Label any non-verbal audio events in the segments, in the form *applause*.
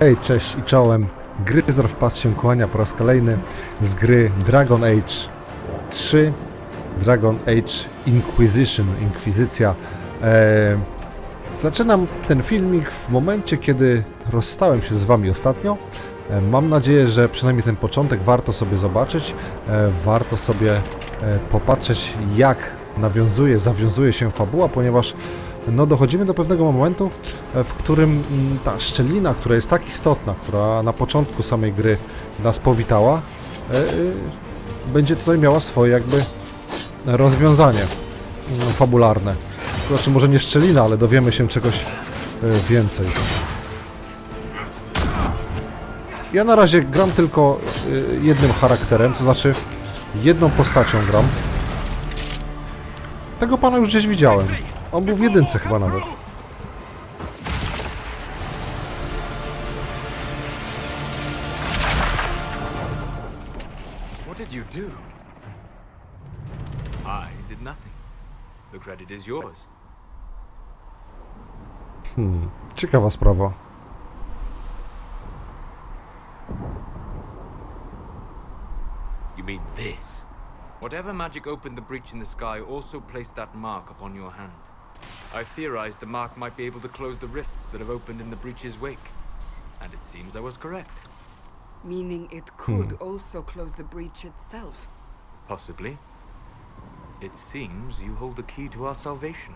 Hej, cześć i czołem. Gryzor wpadł się kłania po raz kolejny z gry Dragon Age 3. Dragon Age Inquisition, Inkwizycja. Eee, zaczynam ten filmik w momencie, kiedy rozstałem się z Wami ostatnio. E, mam nadzieję, że przynajmniej ten początek warto sobie zobaczyć. E, warto sobie e, popatrzeć, jak nawiązuje, zawiązuje się fabuła, ponieważ no, dochodzimy do pewnego momentu, e, w którym mm, ta szczelina, która jest tak istotna, która na początku samej gry nas powitała, e, e, będzie tutaj miała swoje jakby rozwiązanie mm, fabularne. Znaczy może nie szczelina, ale dowiemy się czegoś więcej. Ja na razie gram tylko jednym charakterem, to znaczy jedną postacią gram. Tego pana już gdzieś widziałem. On był w jedynce chyba nawet. What did you do? I did nothing. The credit is yours. Hmm, ciekawa sprawa. You mean this? Whatever magic opened the breach in the sky also placed that mark upon your hand. I theorized the mark might be able to close the rifts that have opened in the breach's wake. And it seems I was correct. Meaning it hmm. could also close the breach itself. Possibly. It seems you hold the key to our salvation.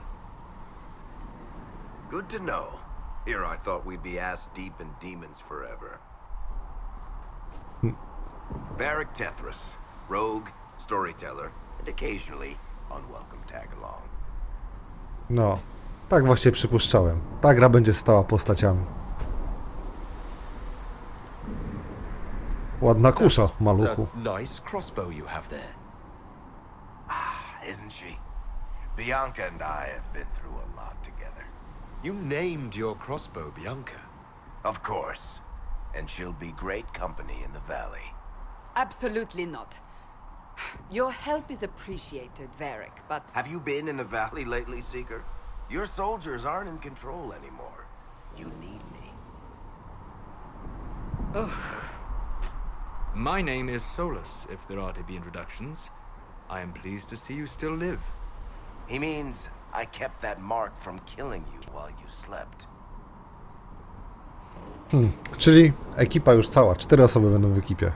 Good to know. Here I thought we'd be ass deep in demons forever. Hmm. Varric Tethras, rogue, storyteller, and occasionally unwelcome tag-along. No, tak właśnie przypuszczałem. Ta gra będzie stała postaciami. Ładna kusza, maluchu. Nice crossbow you have there. Ah, isn't she? Bianca and I have been through a lot together. You named your crossbow Bianca. Of course. And she'll be great company in the valley. Absolutely not. Your help is appreciated, Varric, but Have you been in the valley lately, Seeker? Your soldiers aren't in control anymore. You need me. Ugh. My name is Solus, if there are to be introductions. I am pleased to see you still live. He means I kept that mark from killing you while you slept. Hmm, Czyli ekipa już cała, cztery osoby będą w ekipie.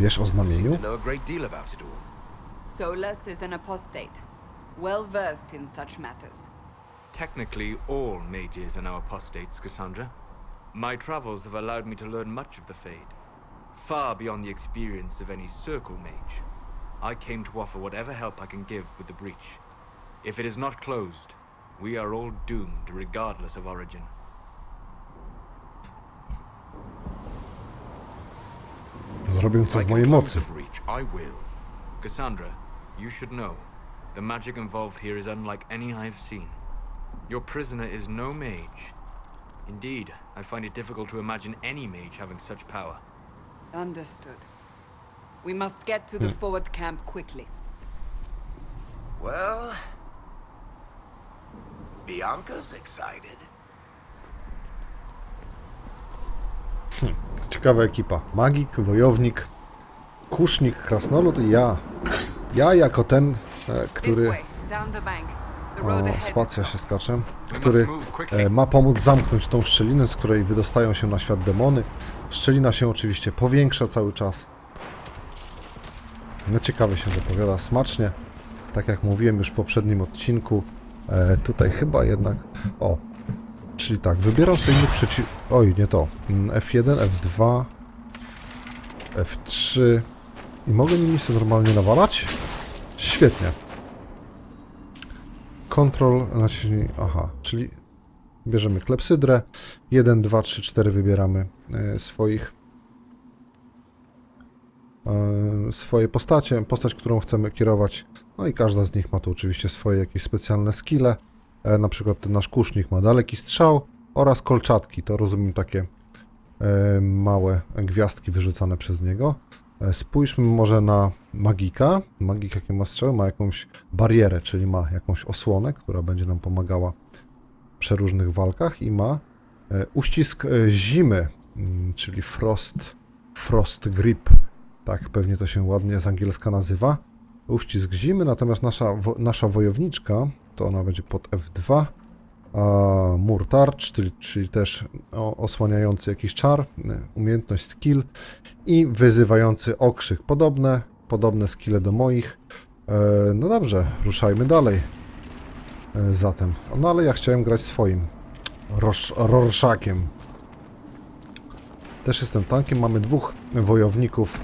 Wiesz o znamieniu? to know a great deal about it all. Solus is an apostate, well versed in such matters. Technically, all mages are now apostates, Cassandra. My travels have allowed me to learn much of the Fade, far beyond the experience of any circle mage. I came to offer whatever help I can give with the breach. If it is not closed, we are all doomed, regardless of origin. Zrobię co I w can mojej close mocy. I will. Cassandra, you should know. The magic involved here is unlike any I've seen. Your prisoner is no mage. Indeed, I find it difficult to imagine any mage having such power. Understood. We must get to the hmm. forward camp quickly. Well, Bianca's excited. Ciekawa ekipa. Magik, wojownik, kusznik, krasnolud i ja. Ja jako ten, e, który... O, spacja się skacze. Który e, ma pomóc zamknąć tą szczelinę, z której wydostają się na świat demony. Szczelina się oczywiście powiększa cały czas. No ciekawie się zapowiada, smacznie. Tak jak mówiłem już w poprzednim odcinku. E, tutaj chyba jednak... O, czyli tak, wybieram sobie innych przeciw... Oj, nie to. Mm, F1, F2, F3 i mogę nimi sobie normalnie nawalać? Świetnie. Control, znaczy, aha, czyli bierzemy klepsydrę, 1, 2, 3, 4 wybieramy e, swoich e, swoje postacie, postać, którą chcemy kierować, no i każda z nich ma tu oczywiście swoje jakieś specjalne skille, e, na przykład ten nasz kusznik ma daleki strzał oraz kolczatki, to rozumiem takie e, małe gwiazdki wyrzucane przez niego. E, Spójrzmy może na magika. Magik jakie ma strzały? Ma jakąś barierę, czyli ma jakąś osłonę, która będzie nam pomagała w przeróżnych walkach i ma Uścisk zimy, mm, czyli frost, frost grip, tak pewnie to się ładnie z angielska nazywa. Uścisk zimy, natomiast nasza, wo, nasza wojowniczka, to ona będzie pod F2, a mur tarcz, czyli, czyli też osłaniający jakiś czar, e, umiejętność skill i wyzywający okrzyk. Podobne, podobne skille do moich. E, no dobrze, ruszajmy dalej. E, zatem, no ale ja chciałem grać swoim. Rosz, Rorszakiem. Też jestem tankiem. Mamy dwóch wojowników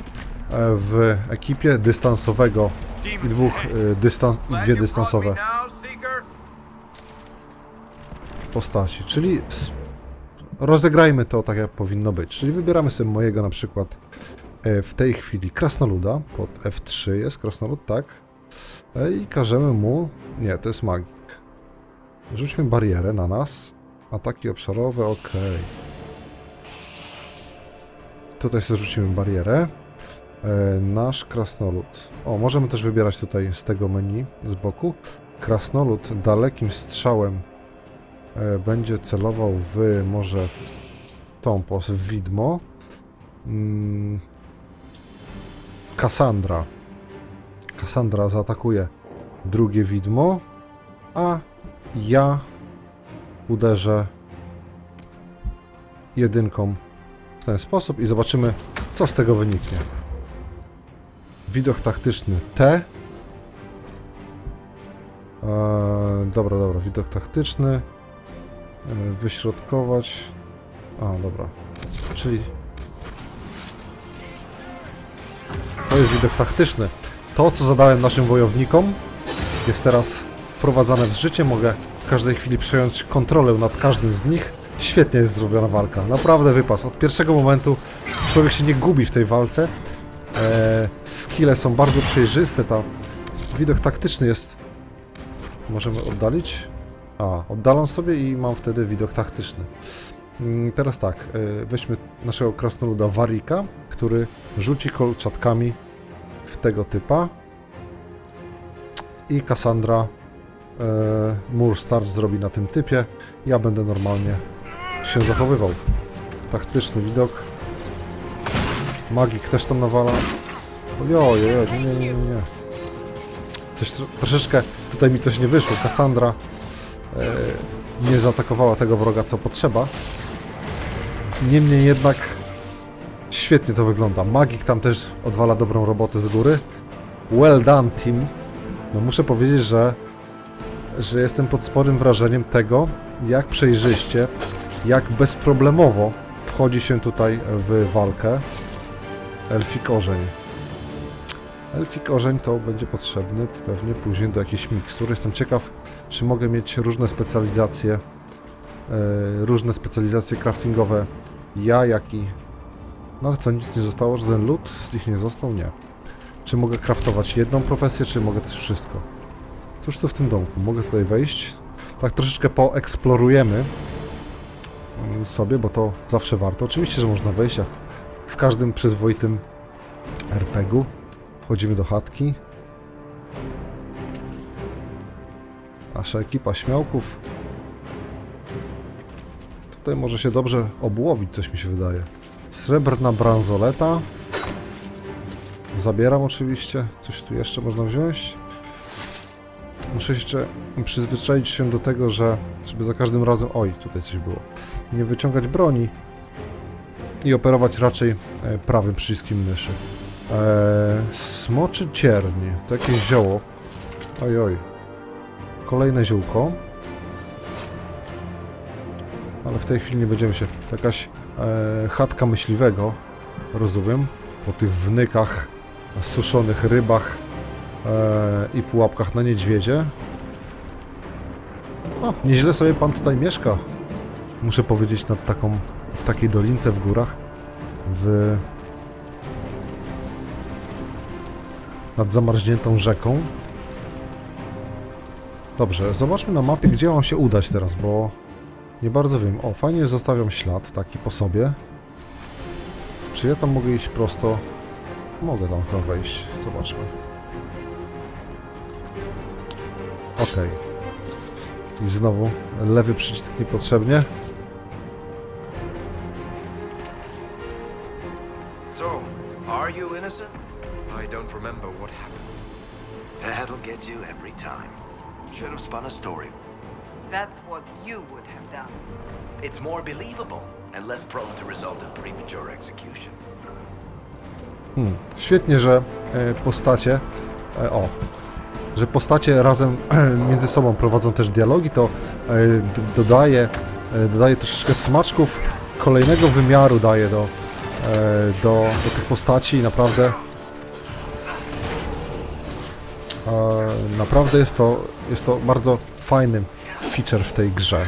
w ekipie dystansowego i dwóch e, dystans, dwie dystansowe postaci. Czyli rozegrajmy to tak jak powinno być. Czyli wybieramy sobie mojego na przykład e, w tej chwili krasnoluda. Pod F3 jest krasnolud, tak. E, I każemy mu... Nie, to jest magik. Rzućmy barierę na nas. Ataki obszarowe, ok. Tutaj sobie rzucimy barierę. E, nasz krasnolud. O, możemy też wybierać tutaj z tego menu z boku. Krasnolud dalekim strzałem e, będzie celował w może tą pos w widmo. Mm. Kassandra. Kassandra zaatakuje drugie widmo, a ja uderzę jedynką w ten sposób i zobaczymy, co z tego wyniknie. Widok taktyczny T. Eee, dobra, dobra, widok taktyczny. Eee, wyśrodkować. A, dobra. Czyli to jest widok taktyczny. To, co zadałem naszym wojownikom, jest teraz wprowadzane w życie. Mogę w każdej chwili przejąć kontrolę nad każdym z nich. Świetnie jest zrobiona walka. Naprawdę wypas. Od pierwszego momentu człowiek się nie gubi w tej walce. Eee, skille są bardzo przejrzyste. Ta widok taktyczny jest. Możemy oddalić? A, oddalam sobie i mam wtedy widok taktyczny. Mm, Teraz tak, e, weźmy naszego krasnoluda Warika, który rzuci kolczatkami w tego typa. I Cassandra e, mur starch zrobi na tym typie. Ja będę normalnie się zachowywał. Taktyczny widok. Magik też tam nawala. Ojoj, ojoj, nie, nie, nie, nie. Coś tro, troszeczkę tutaj mi coś nie wyszło. Cassandra e, nie zaatakowała tego wroga co potrzeba. Niemniej jednak świetnie to wygląda. Magik tam też odwala dobrą robotę z góry. Well done team. No muszę powiedzieć, że, że jestem pod sporym wrażeniem tego, jak przejrzyście, jak bezproblemowo wchodzi się tutaj w walkę. Elfik orzeń. Elfik orzeń to będzie potrzebny pewnie później do jakichś mikstur. Jestem ciekaw, czy mogę mieć różne specjalizacje, e, różne specjalizacje craftingowe. Ja, jak i... No ale co, nic nie zostało? Żaden lód z nich nie został? Nie. Czy mogę craftować jedną profesję, czy mogę też wszystko? Cóż to w tym domku? Mogę tutaj wejść? Tak troszeczkę poeksplorujemy mm, sobie, bo to zawsze warto. Oczywiście, że można wejść jak w każdym przyzwoitym RPG-u. Wchodzimy do chatki. Nasza ekipa śmiałków. Tutaj może się dobrze obłowić, coś mi się wydaje. Srebrna bransoleta. Zabieram oczywiście. Coś tu jeszcze można wziąć. Muszę jeszcze przyzwyczaić się do tego, że żeby za każdym razem... Oj, tutaj coś było. Nie wyciągać broni i operować raczej e, prawym przyciskiem myszy. Eee, smoczy cierni. To jakieś zioło. Oj, oj. Kolejne ziółko. Ale w tej chwili nie będziemy się... To jakaś e, chatka myśliwego, rozumiem, po tych wnykach, suszonych rybach e, i pułapkach na niedźwiedzie. O, nieźle sobie pan tutaj mieszka. Muszę powiedzieć nad taką, w takiej dolince w górach, w nad zamarzniętą rzeką. Dobrze, zobaczmy na mapie, gdzie mam się udać teraz, bo nie bardzo wiem. O, fajnie, że zostawiam ślad taki po sobie. Czy ja tam mogę iść prosto? Mogę tam chyba wejść. Zobaczmy. Ok. I znowu lewy przycisk niepotrzebnie. That'll get you every time. Should have spun a story. That's what you would have done. It's more believable and less prone to result in premature execution. Hmm. Świetnie, że e, postacie. E, o. Że postacie razem *clears throat* między sobą prowadzą też dialogi, to e, dodaje, e, dodaje troszeczkę smaczków kolejnego wymiaru daje do, e, do, do tych postaci i naprawdę naprawdę jest to, jest to bardzo fajny feature w tej grze.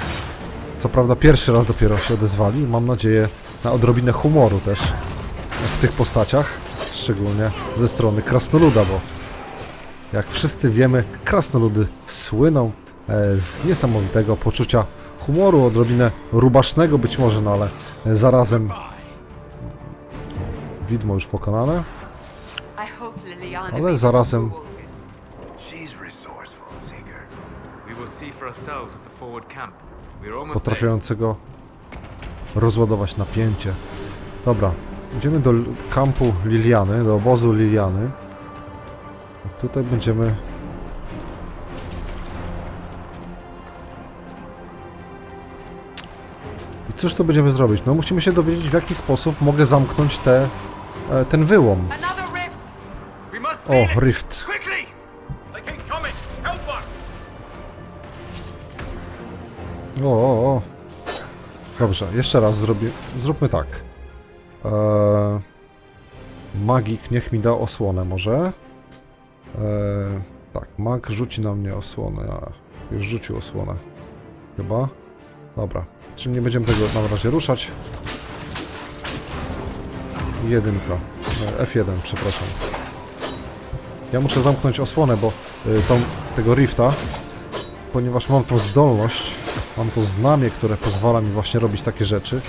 Co prawda pierwszy raz dopiero się odezwali, mam nadzieję na odrobinę humoru też w tych postaciach, szczególnie ze strony krasnoluda, bo jak wszyscy wiemy, krasnoludy słyną e, z niesamowitego poczucia humoru, odrobinę rubasznego być może, no ale zarazem widmo już pokonane. I Ale zarazem- potrafiącego rozładować napięcie. Dobra, idziemy do kampu Liliany, do obozu Liliany. Tutaj będziemy... I cóż tu będziemy zrobić? No musimy się dowiedzieć w jaki sposób mogę zamknąć te, e, ten wyłom. O, rift. O, o, o. Dobrze, jeszcze raz zrobię. Zróbmy tak. Eee, magik niech mi da osłonę może. Eee, tak, mag rzuci na mnie osłonę. A, już rzucił osłonę. Chyba. Dobra, czyli nie będziemy tego na razie ruszać. Jedynka. E, F1, przepraszam. Ja muszę zamknąć osłonę, bo y, tą, tego rifta, ponieważ mam tą zdolność, mam to znamie, które pozwala mi właśnie robić takie rzeczy.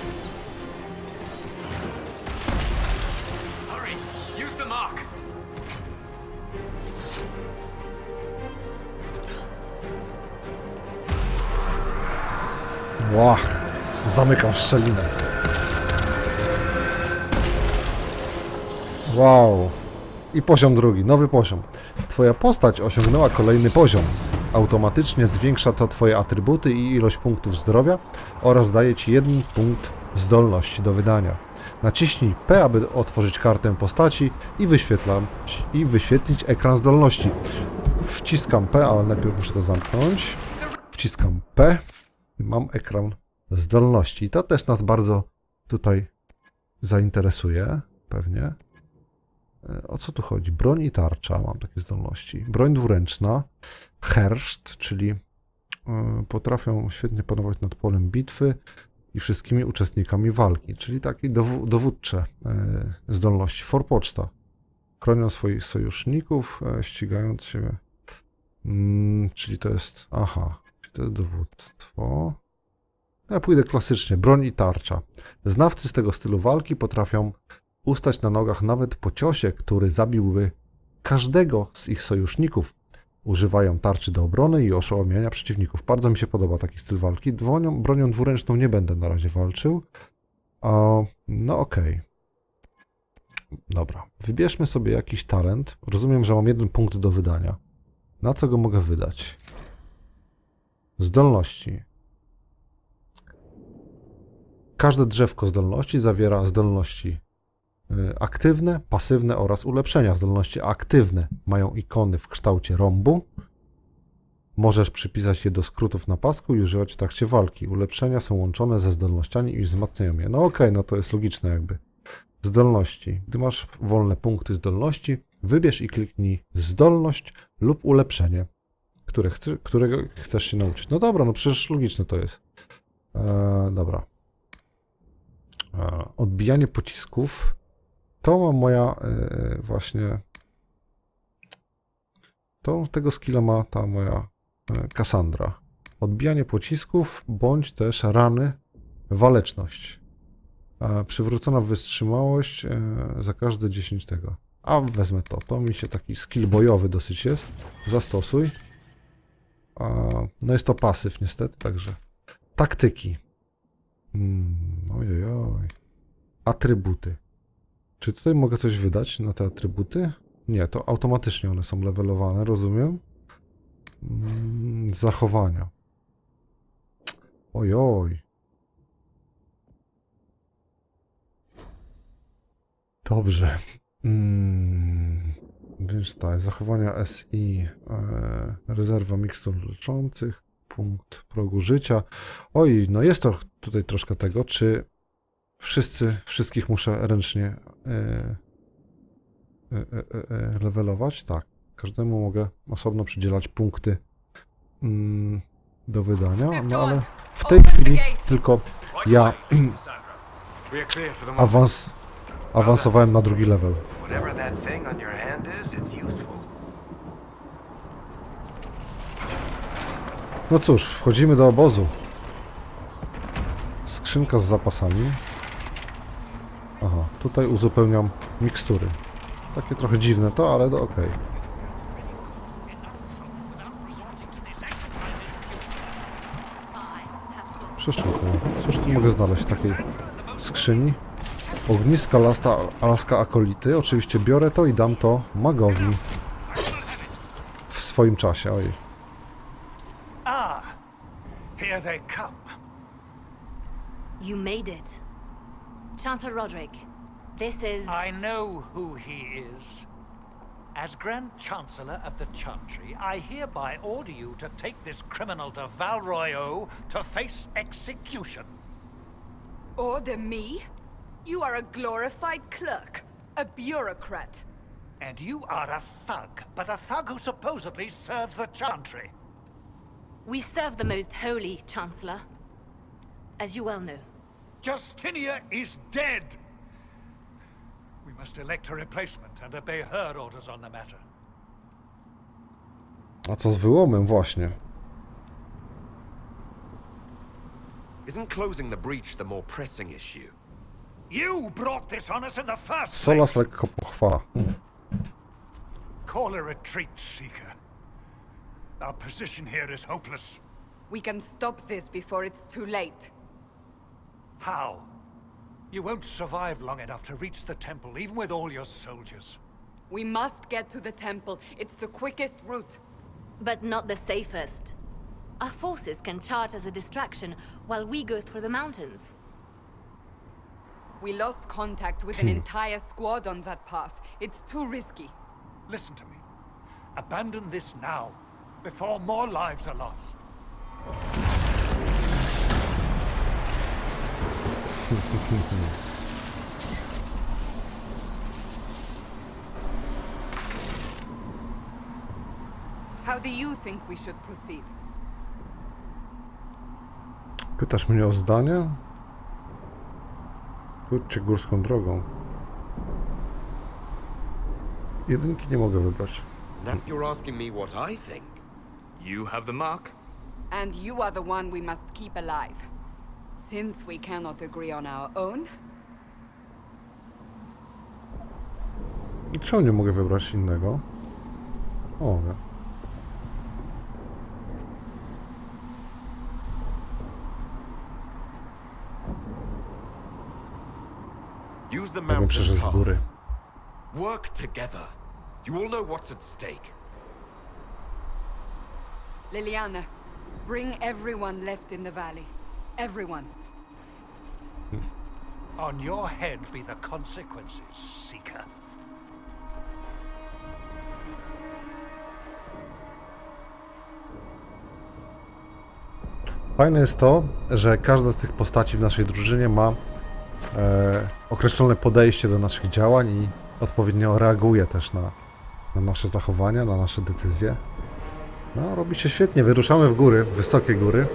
Ła, zamykam szczelinę. Wow. I poziom drugi, nowy poziom. Twoja postać osiągnęła kolejny poziom. Automatycznie zwiększa to Twoje atrybuty i ilość punktów zdrowia oraz daje Ci jeden punkt zdolności do wydania. Naciśnij P, aby otworzyć kartę postaci i, i wyświetlić ekran zdolności. Wciskam P, ale najpierw muszę to zamknąć. Wciskam P i mam ekran zdolności. I to też nas bardzo tutaj zainteresuje, pewnie. E, O co tu chodzi? Broń i tarcza, mam takie zdolności. Broń dwuręczna, herszt, czyli e, potrafią świetnie panować nad polem bitwy i wszystkimi uczestnikami walki, czyli takie dow- dowódcze e, zdolności. Forpoczta. Chronią swoich sojuszników, ścigając się. Mm, czyli to jest. Aha, to jest dowództwo. Ja pójdę klasycznie. Broń i tarcza. Znawcy z tego stylu walki potrafią ustać na nogach nawet po ciosie, który zabiłby każdego z ich sojuszników. Używają tarczy do obrony i oszołomienia przeciwników. Bardzo mi się podoba taki styl walki. Dwonią, bronią dwuręczną nie będę na razie walczył. O, no okej. Dobra. Wybierzmy sobie jakiś talent. Rozumiem, że mam jeden punkt do wydania. Na co go mogę wydać? Zdolności. Każde drzewko zdolności zawiera zdolności aktywne, pasywne oraz ulepszenia. Zdolności aktywne mają ikony w kształcie rąbu. Możesz przypisać je do skrótów na pasku i używać w trakcie walki. Ulepszenia są łączone ze zdolnościami i wzmacniają je. No okej, no to jest logiczne jakby. Zdolności. Gdy masz wolne punkty zdolności, wybierz i kliknij zdolność lub ulepszenie, które którego chcesz się nauczyć. No dobra, no przecież logiczne to jest. E, dobra. E, odbijanie pocisków. To ma moja e, właśnie. To tego skilla ma ta moja e, Cassandra. Odbijanie pocisków bądź też rany waleczność. E, przywrócona wytrzymałość e, za każde 10 tego. A wezmę to. To mi się taki skill bojowy dosyć jest. Zastosuj. No jest to pasyw niestety, także. Taktyki. Mm, ojej, oj. Atrybuty. Czy tutaj mogę coś wydać na te atrybuty? Nie, to automatycznie one są levelowane, rozumiem. Mm, Zachowania. Ojoj. Dobrze. Mm, więc tak, zachowania SI, e, rezerwa mikstur leczących, punkt progu życia. Oj, no jest to tutaj troszkę tego, czy wszyscy, wszystkich muszę ręcznie e, e, e, e, levelować? Tak. Każdemu mogę osobno przydzielać punkty mm, do wydania, no ale w tej chwili tylko ja awans, awansowałem na drugi level. No cóż, wchodzimy do obozu. Skrzynka z zapasami. Tutaj uzupełniam mikstury. Takie trochę dziwne to, ale to okej. Przeszukam. Cóż tu mogę znaleźć w takiej skrzyni? Ogniska lasta, Alaska Akolity. Oczywiście biorę to i dam to magowi. W swoim czasie, oj. Ah, here they come. You made it. Chancellor Roderick, this is... I know who he is. As Grand Chancellor of the Chantry, I hereby order you to take this criminal to Valroyo to face execution. Order me? You are a glorified clerk, a bureaucrat. And you are a thug, but a thug who supposedly serves the Chantry. We serve the most holy, Chancellor. As you well know. Justinia is dead. We must elect a replacement and obey her orders on the matter. A co z wyłomem właśnie? Isn't closing the breach the more pressing issue? You brought this on us in the first Solas place. lekko pochwala. Hmm. Call a retreat, Seeker. Our position here is hopeless. We can stop this before it's too late. How? You won't survive long enough to reach the temple, even with all your soldiers. We must get to the temple. It's the quickest route. But not the safest. Our forces can charge as a distraction while we go through the mountains. We lost contact with an hmm. entire squad on that path. It's too risky. Listen to me. Abandon this now, before more lives are lost. How do you think we should proceed? Pytasz mnie o zdanie? Pójdźcie górską drogą. Jedynki nie mogę wybrać. Now you're asking me what I think? You have the mark. And you are the one we must keep alive. Since we cannot agree on our own, I Czemu nie mogę wybrać innego? O, Mogę. Use the Mogę mountain przeszedł z path. góry. Work together. You all know what's at stake. Liliana, bring everyone left in the valley. Everyone. On your head be the consequences, Seeker. Fajne jest to, że każda z tych postaci w naszej drużynie ma e, określone podejście do naszych działań i odpowiednio reaguje też na, na nasze zachowania, na nasze decyzje. No, robi się świetnie. Wyruszamy w góry, w wysokie góry.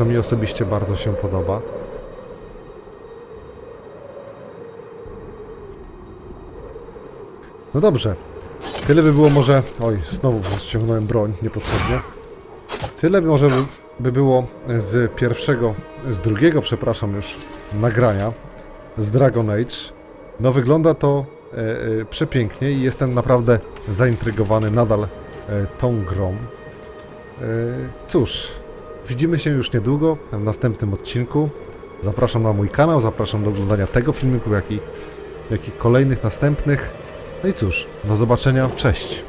Co mi osobiście bardzo się podoba. No dobrze. Tyle by było może... Oj, znowu ściągnąłem broń niepotrzebnie. Tyle może by, by było z pierwszego, z drugiego, przepraszam już, nagrania z Dragon Age. No wygląda to e, e, przepięknie i jestem naprawdę zaintrygowany nadal e, tą grą. Cóż, widzimy się już niedługo w następnym odcinku. Zapraszam na mój kanał, zapraszam do oglądania tego filmiku, jak i, jak i kolejnych następnych. No i cóż, do zobaczenia, cześć.